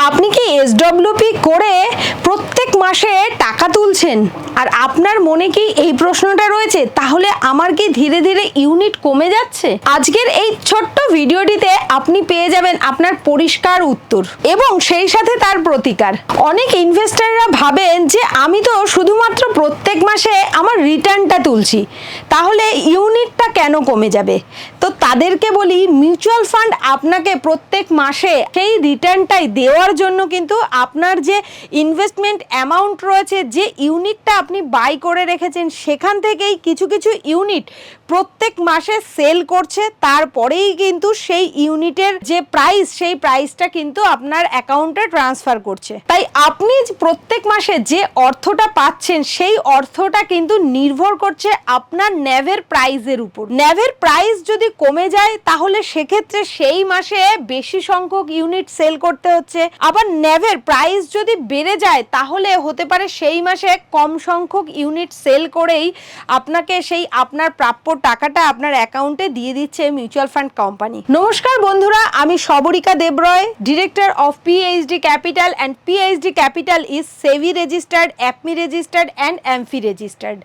আপনি কি এসডব্লিউপি করে প্রত্যেক মাসে টাকা তুলছেন? আর আপনার মনে কি এই প্রশ্নটা রয়েছে? তাহলে আমার কি ধীরে ধীরে ইউনিট কমে যাচ্ছে? আজকের এই ছোট্ট ভিডিওটিতে আপনি পেয়ে যাবেন আপনার পরিষ্কার উত্তর এবং সেই সাথে তার প্রতিকার। অনেক ইনভেস্টাররা ভাবেন যে আমি তো শুধুমাত্র প্রত্যেক মাসে আমার রিটার্নটা তুলছি। তাহলে ইউনিটটা কেন কমে যাবে? তো তাদেরকে বলি মিউচুয়াল ফান্ড আপনাকে প্রত্যেক মাসে সেই রিটার্নটাই দেওয়ার জন্য কিন্তু আপনার যে ইনভেস্টমেন্ট অ্যামাউন্ট রয়েছে, যে ইউনিটটা আপনি বাই করে রেখেছেন সেখান থেকেই কিছু কিছু ইউনিট প্রত্যেক মাসে সেল করছে, তারপরেই কিন্তু সেই ইউনিটের যে প্রাইস সেই প্রাইসটা কিন্তু আপনার অ্যাকাউন্টে ট্রান্সফার করছে। তাই আপনি প্রত্যেক মাসে যে অর্থটা পাচ্ছেন, সেই অর্থটা কিন্তু নির্ভর করছে আপনার ন্যাভের প্রাইসের উপর। ন্যাভের প্রাইস যদি কমে যায়, তাহলে সেক্ষেত্রে সেই মাসে বেশি সংখ্যক ইউনিট সেল করতে হচ্ছে। আবার ন্যাভের প্রাইস যদি বেড়ে যায়, তাহলে হতে পারে সেই মাসে কম সংখ্যক ইউনিট সেল করেই আপনাকে সেই আপনার প্রাপ্য টাকাটা আপনার অ্যাকাউন্টে দিয়ে দিচ্ছে মিউচুয়াল ফান্ড কোম্পানি। নমস্কার বন্ধুরা, আমি Sabrika Debroy, director of PhD capital and PhD capital is SEBI registered, APMI registered and AMFI registered.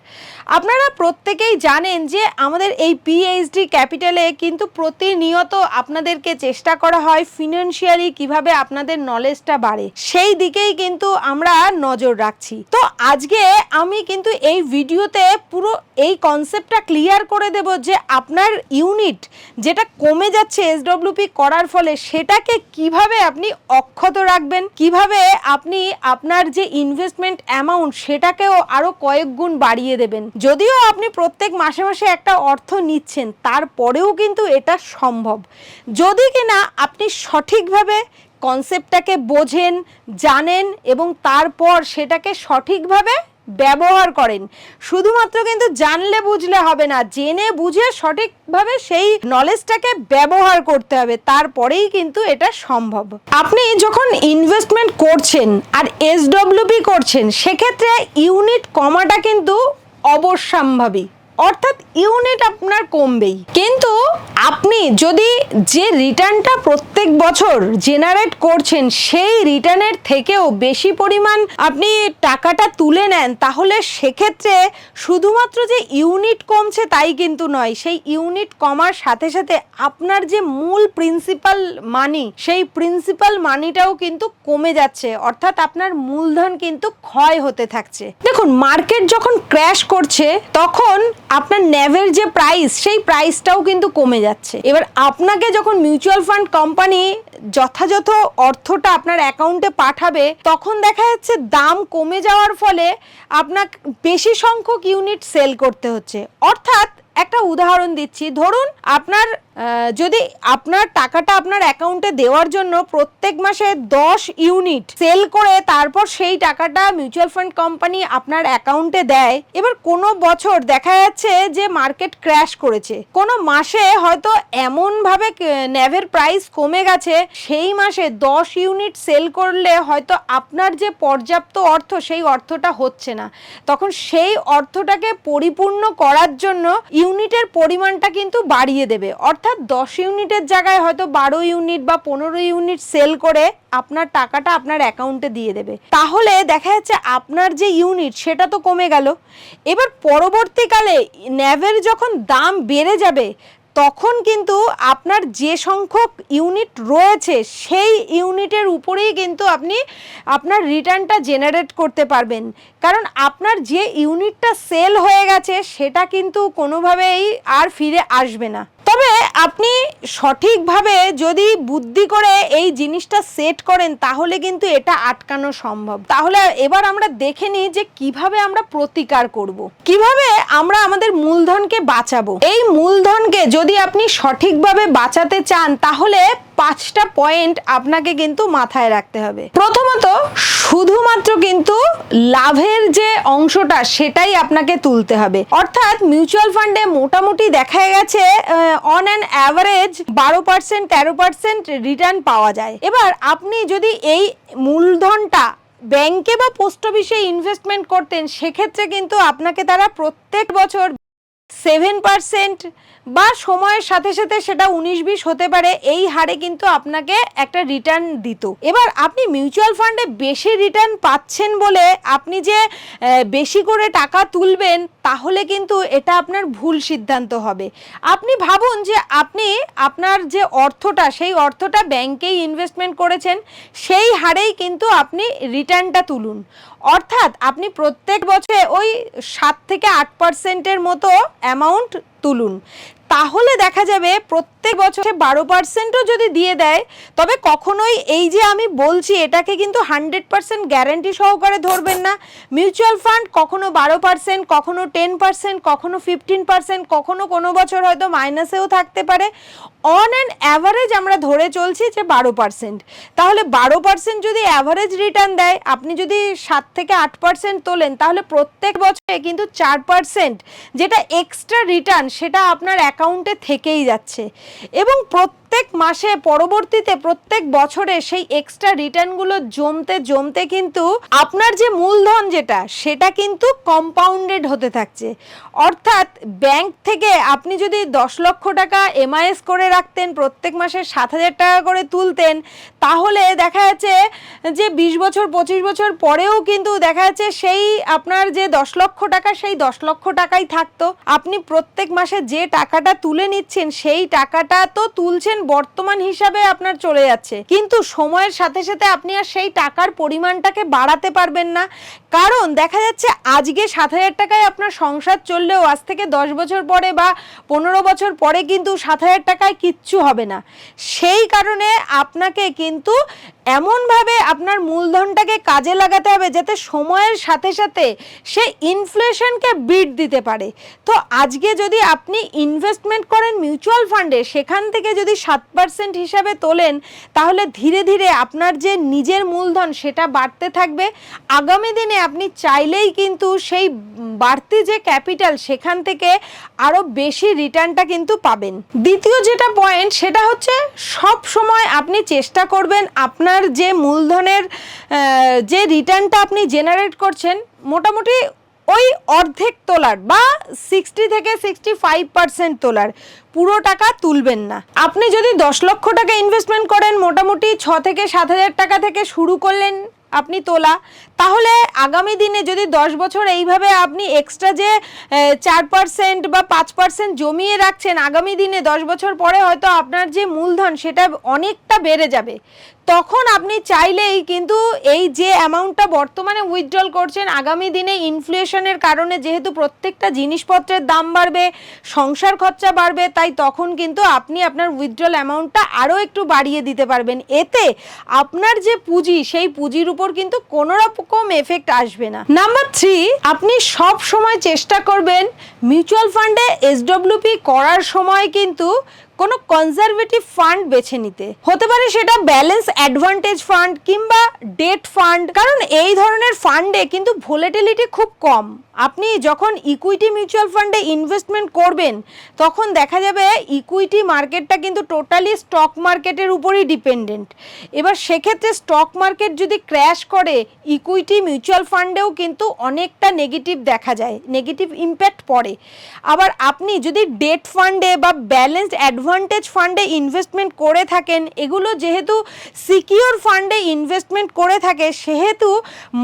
আপনারা প্রত্যেকেই জানেন যে আমাদের এই পিএইচডি ক্যাপিটালে কিন্তু প্রতিনিয়ত আপনাদেরকে চেষ্টা করা হয় ফিনান্সিয়ালি কীভাবে আপনাদের নলেজটা বাড়ে। সেই দিকেই কিন্তু আমরা নজর রাখছি। তো আজকে আমি কিন্তু এই ভিডিওতে পুরো এই কনসেপ্টটা ক্লিয়ার করে দেব যে আপনার ইউনিট যেটা কমে যাচ্ছে এসডব্লিউপি করার ফলে সেটাকে কীভাবে আপনি অক্ষত রাখবেন? কীভাবে আপনি আপনার যে ইনভেস্টমেন্ট অ্যামাউন্ট সেটাকেও আরও কয়েক গুণ বাড়িয়ে দেবেন? যদিও আপনি প্রত্যেক মাসে মাসে একটা অর্থ নিচ্ছেন, তারপরেও কিন্তু এটা সম্ভব। যদি কিনা আপনি সঠিকভাবে কনসেপ্টটাকে বোঝেন, জানেন এবং তারপর সেটাকে সঠিকভাবে ব্যবহার করেন। শুধুমাত্র কিন্তু জানলে বুঝলে হবে না, জেনে বুঝে সঠিকভাবে সেই নলেজটাকে ব্যবহার করতে হবে, তারপরেই কিন্তু এটা সম্ভব। আপনি যখন ইনভেস্টমেন্ট করছেন আর এসডব্লিউপি করছেন, সেক্ষেত্রে ইউনিট কমাটা কিন্তু অবশ্যম্ভাবী। অর্থাৎ ইউনিট আপনার কমবেই। কিন্তু আপনি যদি যে রিটার্নটা প্রত্যেক বছর জেনারেট করছেন, সেই রিটার্নের থেকেও বেশি পরিমাণ আপনি টাকাটা তুলে নেন, তাহলে সেক্ষেত্রে শুধুমাত্র যে ইউনিট কমছে তাই কিন্তু নয়, সেই ইউনিট কমার সাথে সাথে আপনার যে মূল প্রিন্সিপাল মানি, সেই প্রিন্সিপাল মানিটাও কিন্তু কমে যাচ্ছে। অর্থাৎ আপনার মূলধন কিন্তু ক্ষয় হতে থাকছে। দেখুন, মার্কেট যখন ক্র্যাশ করছে, তখন আপনার ন্যাভের যে প্রাইস সেই প্রাইসটাও কিন্তু কমে যাচ্ছে। এবার আপনাকে যখন মিউচুয়াল ফান্ড কোম্পানি যথাযথ অর্থটা আপনার অ্যাকাউন্টে পাঠাবে, তখন দেখা যাচ্ছে দাম কমে যাওয়ার ফলে আপনার বেশি সংখ্যক ইউনিট সেল করতে হচ্ছে। অর্থাৎ একটা উদাহরণ দিচ্ছি, ধরুন আপনার যদি আপনার টাকাটা আপনার অ্যাকাউন্টে দেওয়ার জন্য প্রত্যেক মাসে দশ ইউনিট সেল করে তারপর সেই টাকাটা মিউচুয়াল ফান্ড কোম্পানি আপনার অ্যাকাউন্টে দেয়, এবার কোনো বছর দেখা যাচ্ছে যে মার্কেট ক্র্যাশ করেছে। কোনো মাসে হয়তো এমনভাবে ন্যাভের প্রাইস কমে গেছে, সেই মাসে দশ ইউনিট সেল করলে হয়তো আপনার যে পর্যাপ্ত অর্থ, সেই অর্থটা হচ্ছে না। তখন সেই অর্থটাকে পরিপূর্ণ করার জন্য ইউনিটের পরিমাণটা কিন্তু বাড়িয়ে দেবে। অর্থাৎ দশ ইউনিটের জায়গায় হয়তো বারো ইউনিট বা পনেরো ইউনিট সেল করে আপনার টাকাটা আপনার অ্যাকাউন্টে দিয়ে দেবে। তাহলে দেখা যাচ্ছে আপনার যে ইউনিট, সেটা তো কমে গেল। এবার পরবর্তীকালে ন্যাভের যখন দাম বেড়ে যাবে, তখন কিন্তু আপনার যে সংখ্যক ইউনিট রয়েছে, সেই ইউনিটের উপরেই কিন্তু আপনি আপনার রিটার্নটা জেনারেট করতে পারবেন। কারণ আপনার যে ইউনিটটা সেল হয়ে গেছে, সেটা কিন্তু কোনোভাবেই আর ফিরে আসবে না। আপনি সঠিকভাবে যদি বুদ্ধি করে এই জিনিসটা সেট করেন, তাহলে কিন্তু এটা আটকানো সম্ভব। তাহলে এবার আমরা দেখে নিই যে কীভাবে আমরা প্রতিকার করব। কীভাবে আমরা আমাদের মূলধনকে বাঁচাবো। এই মূলধনকে যদি আপনি সঠিকভাবে বাঁচাতে চান, তাহলে পাঁচটা পয়েন্ট আপনাকে কিন্তু মাথায় রাখতে হবে। প্রথমত, শুধুমাত্র কিন্তু লাভের যে অংশটা সেটাই আপনাকে তুলতে হবে। অর্থাৎ মিউচুয়াল ফান্ডে মোটামুটি দেখা গেছে অন অ্যান অ্যাভারেজ বারো পার্সেন্ট তেরো পার্সেন্ট রিটার্ন পাওয়া যায়। এবার আপনি যদি এই মূলধনটা ব্যাংকে বা পোস্ট অফিসে ইনভেস্টমেন্ট করতেন, সেক্ষেত্রে কিন্তু আপনাকে তারা প্রত্যেক বছর সেভেন পার্সেন্ট বা সময়ের সাথে সাথে সেটা উনিশ বিশ হতে পারে, এই হারে কিন্তু আপনাকে একটা রিটার্ন দিত। এবার আপনি মিউচুয়াল ফান্ডে বেশি রিটার্ন পাচ্ছেন বলে আপনি যে বেশি করে টাকা তুলবেন তাহলে কিন্তু এটা আপনার ভুল সিদ্ধান্ত হবে। আপনি ভাবুন যে আপনি আপনার যে অর্থটা, সেই অর্থটা ব্যাংকেই ইনভেস্টমেন্ট করেছেন, সেই হারেই কিন্তু আপনি রিটার্নটা তুলুন। অর্থাৎ আপনি প্রত্যেক বছরে ওই সাত থেকে আট পার্সেন্টের মতো অ্যামাউন্ট তুলুন। তাহলে দেখা যাবে প্রত্যেক বছরে বারো পার্সেন্টও যদি দিয়ে দেয়, তবে কখনোই এই যে আমি বলছি, এটাকে কিন্তু হান্ড্রেড পার্সেন্ট গ্যারান্টি সহকারে ধরবেন না। মিউচুয়াল ফান্ড কখনো বারো পার্সেন্ট কখনো টেন পার্সেন্ট কখনো ফিফটিন পার্সেন্ট কখনো কোনো বছর হয়তো মাইনাসেও থাকতে পারে। অন অ্যান্ড অ্যাভারেজ আমরা ধরে চলছি যে বারো পার্সেন্ট তাহলে বারো পার্সেন্ট যদি অ্যাভারেজ রিটার্ন দেয়, আপনি যদি সাত থেকে আট পার্সেন্ট তোলেন, তাহলে প্রত্যেক বছরে কিন্তু চার পার্সেন্ট যেটা এক্সট্রা রিটার্ন সেটা আপনার অ্যাকাউন্টে থেকেই যাচ্ছে। এবং প্রত্যেক মাসে পরবর্তীতে প্রত্যেক বছরে সেই এক্সট্রা রিটার্নগুলো জমতে জমতে কিন্তু আপনার যে মূলধন যেটা, সেটা কিন্তু কম্পাউন্ডেড হতে থাকছে। অর্থাৎ ব্যাংক থেকে আপনি যদি দশ লক্ষ টাকা এমআইএস করে রাখতেন, প্রত্যেক মাসে সাত হাজার টাকা করে তুলতেন, তাহলে দেখা যাচ্ছে যে বিশ বছর, পঁচিশ বছর পরেও কিন্তু দেখা যাচ্ছে সেই আপনার যে দশ লক্ষ টাকা, সেই দশ লক্ষ টাকাই থাকতো। আপনি প্রত্যেক মাসে যে টাকাটা তুলে নিচ্ছেন, সেই টাকাটা তো তুলছেন বর্তমান হিসাবে আপনার চলে যাচ্ছে। কিন্তু সময়ের সাথে সাথে আপনি আর সেই টাকার পরিমাণটাকে বাড়াতে পারবেন না। কারণ দেখা যাচ্ছে আজকে সাত হাজার টাকায় আপনার সংসার চললেও আজ থেকে দশ বছর পরে বা পনেরো বছর পরে কিন্তু সাত হাজার টাকায় কিচ্ছু হবে না। সেই কারণে আপনাকে কিন্তু এমনভাবে আপনার মূলধনটাকে কাজে লাগাতে হবে যাতে সময়ের সাথে সাথে সে ইনফ্লেশনকে বিট দিতে পারে। তো আজকে যদি আপনি ইনভেস্টমেন্ট করেন মিউচুয়াল ফান্ডে সেখান থেকে যদি সাত পার্সেন্ট হিসাবে তোলেন, তাহলে ধীরে ধীরে আপনার যে নিজের মূলধন সেটা বাড়তে থাকবে। আগামী দিনে আপনি চাইলেই কিন্তু সেই বাড়তি যে ক্যাপিটাল সেখান থেকে আরও বেশি রিটার্নটা কিন্তু পাবেন। দ্বিতীয় যেটা পয়েন্ট সেটা হচ্ছে সব সময় আপনি চেষ্টা করবেন আপনার যে মূলধনের যে রিটার্নটা আপনি জেনারেট করছেন, মোটামুটি ওই অর্ধেক তোলার বা সিক্সটি থেকে সিক্সটি ফাইভ পার্সেন্ট তোলার, পুরো টাকা তুলবেন না। আপনি যদি দশ লক্ষ টাকা ইনভেস্টমেন্ট করেন, মোটামুটি ছ থেকে সাত হাজার টাকা থেকে শুরু করলেন আপনি তোলা। তাহলে আগামী দিনে যদি দশ বছর এইভাবে আপনি এক্সট্রা যে চার পার্সেন্ট বা পাঁচ পার্সেন্ট জমিয়ে রাখছেন, আগামী দিনে দশ বছর পরে হয়তো আপনার যে মূলধন সেটা অনেকটা বেড়ে যাবে। তখন আপনি চাইলেই কিন্তু এই যে অ্যামাউন্টটা বর্তমানে উইথড্রল করছেন, আগামী দিনে ইনফ্লেশনের কারণে যেহেতু প্রত্যেকটা জিনিসপত্রের দাম বাড়বে, সংসার খরচা বাড়বে, তাই তখন কিন্তু আপনি আপনার উইথড্রল অ্যামাউন্টটা আরও একটু বাড়িয়ে দিতে পারবেন। এতে আপনার যে পুঁজি, সেই পুঁজির উপর কিন্তু কোনো রকম এফেক্ট আসবে না। নাম্বার থ্রি আপনি সব সময় চেষ্টা করবেন মিউচুয়াল ফান্ডে এসডব্লিউপি করার সময় কিন্তু কোনো কনজারভেটিভ ফান্ড বেছে নিতে। হতে পারে সেটা ব্যালেন্স অ্যাডভান্টেজ ফান্ড কিংবা ডেট ফান্ড কারণ এই ধরনের ফান্ডে কিন্তু ভোলেটিলিটি খুব কম। আপনি যখন ইকুইটি মিউচুয়াল ফান্ডে ইনভেস্টমেন্ট করবেন, তখন দেখা যাবে ইকুইটি মার্কেটটা কিন্তু টোটালি স্টক মার্কেটের উপরই ডিপেন্ডেন্ট এবার সেক্ষেত্রে স্টক মার্কেট যদি ক্র্যাশ করে ইকুইটি মিউচুয়াল ফান্ডেও কিন্তু অনেকটা নেগেটিভ দেখা যায় নেগেটিভ ইম্প্যাক্ট পড়ে। আবার আপনি যদি ডেট ফান্ডে বা ব্যালেন্সড অ্যাডভান্টেজ ফান্ডে ইনভেস্টমেন্ট করে থাকেন, এগুলো যেহেতু সিকিওর ফান্ডে ইনভেস্টমেন্ট করে থাকে, সেহেতু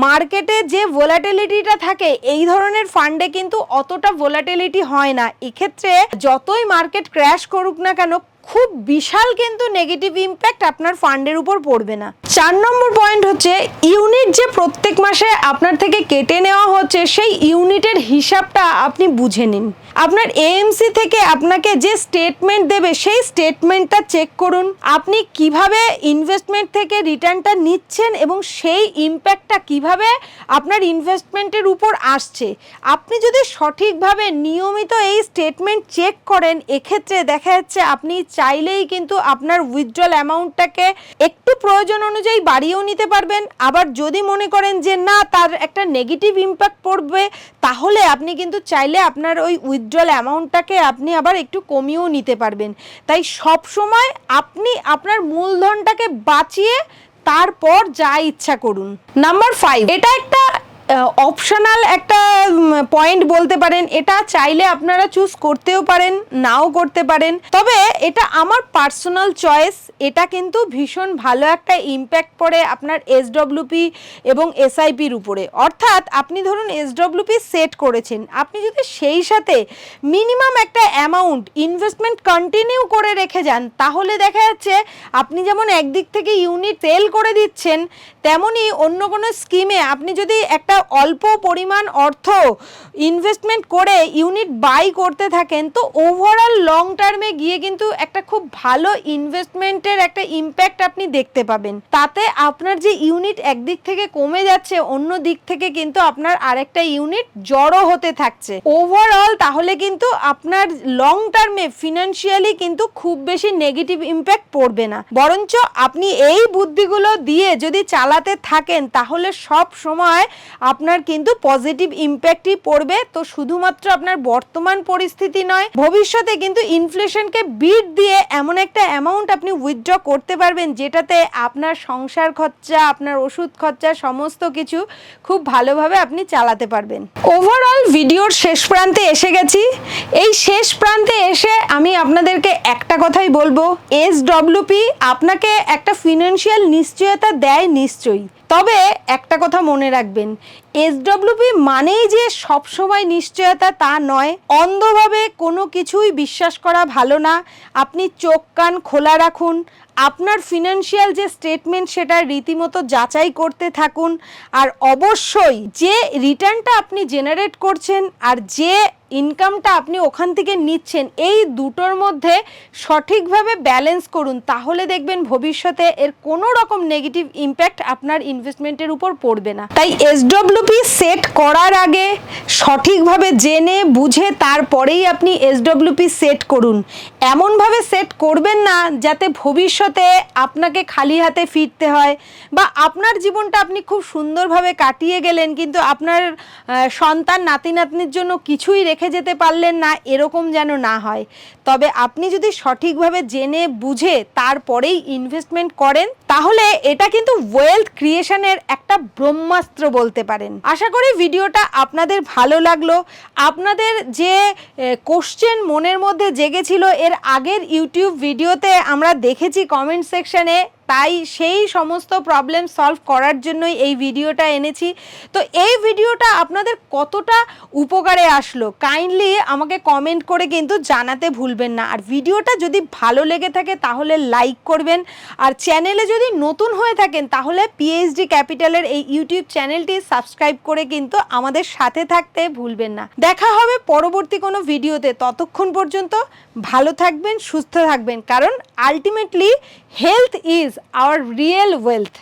মার্কেটে যে ভোলাটিলিটিটা থাকে, এই ধরনের ফান্ডে কিন্তু অতটা ভোলাটিলিটি হয় না। এক্ষেত্রে যতই মার্কেট ক্র্যাশ করুক না কেন, খুব বিশাল কিন্তু নেগেটিভ ইম্প্যাক্ট আপনার ফান্ডের উপর পড়বে না। চার নম্বর পয়েন্ট হচ্ছে ইউনিট যে প্রত্যেক মাসে আপনার থেকে কেটে নেওয়া হচ্ছে, সেই ইউনিটের হিসাবটা আপনি বুঝে নিন। আপনার এএমসি থেকে আপনাকে যে স্টেটমেন্ট দেবে, সেই স্টেটমেন্টটা চেক করুন। আপনি কীভাবে ইনভেস্টমেন্ট থেকে রিটার্নটা নিচ্ছেন এবং সেই ইম্প্যাক্টটা কীভাবে আপনার ইনভেস্টমেন্টের উপর আসছে। আপনি যদি সঠিকভাবে নিয়মিত এই স্টেটমেন্ট চেক করেন, এক্ষেত্রে দেখা যাচ্ছে আপনি চাইলেই কিন্তু আপনার উইথড্রল অ্যামাউন্টটাকে একটু প্রয়োজন অনুযায়ী বাড়িয়েও নিতে পারবেন। আবার যদি মনে করেন যে না, তার একটা নেগেটিভ ইম্প্যাক্ট পড়বে, তাহলে আপনি কিন্তু চাইলে আপনার ওই উইথড্রল অ্যামাউন্টটাকে আপনি আবার একটু কমিয়েও নিতে পারবেন। তাই সব সময় আপনি আপনার মূলধনটাকে বাঁচিয়ে তারপর যা ইচ্ছা করুন। নাম্বার ফাইভ এটা একটা অপশনাল একটা পয়েন্ট বলতে পারেন। এটা চাইলে আপনারা চুজ করতেও পারেন, নাও করতে পারেন। তবে এটা আমার পার্সোনাল চয়েস এটা কিন্তু ভীষণ ভালো একটা ইম্প্যাক্ট পড়ে আপনার এসডব্লিউপি এবং এসআইপির উপরে। অর্থাৎ আপনি ধরুন এসডব্লিউপি সেট করেছেন। আপনি যদি সেই সাথে মিনিমাম একটা অ্যামাউন্ট ইনভেস্টমেন্ট কন্টিনিউ করে রেখে যান, তাহলে দেখা যাচ্ছে আপনি যেমন একদিক থেকে ইউনিট সেল করে দিচ্ছেন, তেমনই অন্য কোনো স্কিমে আপনি যদি একটা অল্প পরিমাণ অর্থ ইনভেস্টমেন্ট করে ইউনিট বাই করতে থাকেন, তো ওভারঅল লং টার্মে গিয়ে কিন্তু একটা খুব ভালো ইনভেস্টমেন্টের একটা ইম্প্যাক্ট আপনি দেখতে পাবেন। তাতে আপনার যে ইউনিট একদিক থেকে কমে যাচ্ছে, অন্য দিক থেকে কিন্তু আপনার আরেকটা ইউনিট জড়ো হতে থাকছে। ওভারঅল তাহলে কিন্তু আপনার লং টার্মে ফিনান্সিয়ালি কিন্তু খুব বেশি নেগেটিভ ইম্প্যাক্ট পড়বে না। বরঞ্চ আপনি এই বুদ্ধিগুলো দিয়ে যদি চালাতে থাকেন, তাহলে সব সময় আপনার কিন্তু পজিটিভ ইম্প্যাক্টই পড়বে। তো শুধুমাত্র আপনার বর্তমান পরিস্থিতি নয়, ভবিষ্যতে কিন্তু ইনফ্লেশনকে বিট দিয়ে এমন একটা অ্যামাউন্ট আপনি উইথড্র করতে পারবেন, যেটাতে আপনার সংসার খরচা, আপনার ওষুধ খরচা, সমস্ত কিছু খুব ভালোভাবে আপনি চালাতে পারবেন। ওভারঅল ভিডিওর শেষ প্রান্তে এসে গেছি। এই শেষ প্রান্তে এসে আমি আপনাদেরকে একটা কথাই বলব এস আপনাকে একটা ফিনান্সিয়াল নিশ্চয়তা দেয় নিশ্চয়ই। তবে একটা কথা মনে রাখবেন এসডব্লিউপি মানেই যে সবসময় নিশ্চয়তা তা নয়। অন্ধভাবে কোনো কিছুই বিশ্বাস করা ভালো না। আপনি চোখ কান খোলা রাখুন। আপনার ফিনান্সিয়াল যে স্টেটমেন্ট সেটা রীতিমতো যাচাই করতে থাকুন। আর অবশ্যই যে রিটার্নটা আপনি জেনারেট করছেন আর যে ইনকামটা আপনি ওখান থেকে নিচ্ছেন, এই দুটোর মধ্যে সঠিকভাবে ব্যালেন্স করুন। তাহলে দেখবেন ভবিষ্যতে এর কোনো রকম নেগেটিভ ইম্প্যাক্ট আপনার ইনভেস্টমেন্টের উপর পড়বে না। তাই এসডব্লিউপি সেট করার আগে সঠিকভাবে জেনে, বুঝে তারপরেই আপনি এসডব্লিউপি সেট করুন। এমনভাবে সেট করবেন না যাতে ভবিষ্যতে আপনাকে খালি হাতে ফিরতে হয় বা আপনার জীবনটা আপনি খুব সুন্দরভাবে কাটিয়ে গেলেন, কিন্তু আপনার সন্তান নাতি নাতনির জন্য কিছুই রেখে যেতে পারলেন না, এরকম যেন না হয়। তবে আপনি যদি সঠিকভাবে জেনে বুঝে তারপরেই ইনভেস্টমেন্ট করেন, তাহলে এটা কিন্তু ওয়েলথ ক্রিয়েশনের একটা ব্রহ্মাস্ত্র বলতে পারেন। আশা করি ভিডিওটা আপনাদের ভালো লাগল। আপনাদের যে কোশ্চেন মনের মধ্যে জেগেছিল, এর আগের ইউটিউব ভিডিওতে আমরা দেখেছি কমেন্ট সেকশনে তাই সেই সমস্ত প্রবলেম সলভ করার জন্যই এই ভিডিওটা এনেছি। তো এই ভিডিওটা আপনাদের কতটা উপকারে আসলো কাইন্ডলি আমাকে কমেন্ট করে কিন্তু জানাতে ভুলবেন না। আর ভিডিওটা যদি ভালো লেগে থাকে তাহলে লাইক করবেন। আর চ্যানেলে যদি নতুন হয়ে থাকেন তাহলে পিএইচডি ক্যাপিটালের এই ইউটিউব চ্যানেলটি সাবস্ক্রাইব করে কিন্তু আমাদের সাথে থাকতে ভুলবেন না। দেখা হবে পরবর্তী কোনো ভিডিওতে ততক্ষণ পর্যন্ত ভালো থাকবেন, সুস্থ থাকবেন। কারণ ultimately health is our real wealth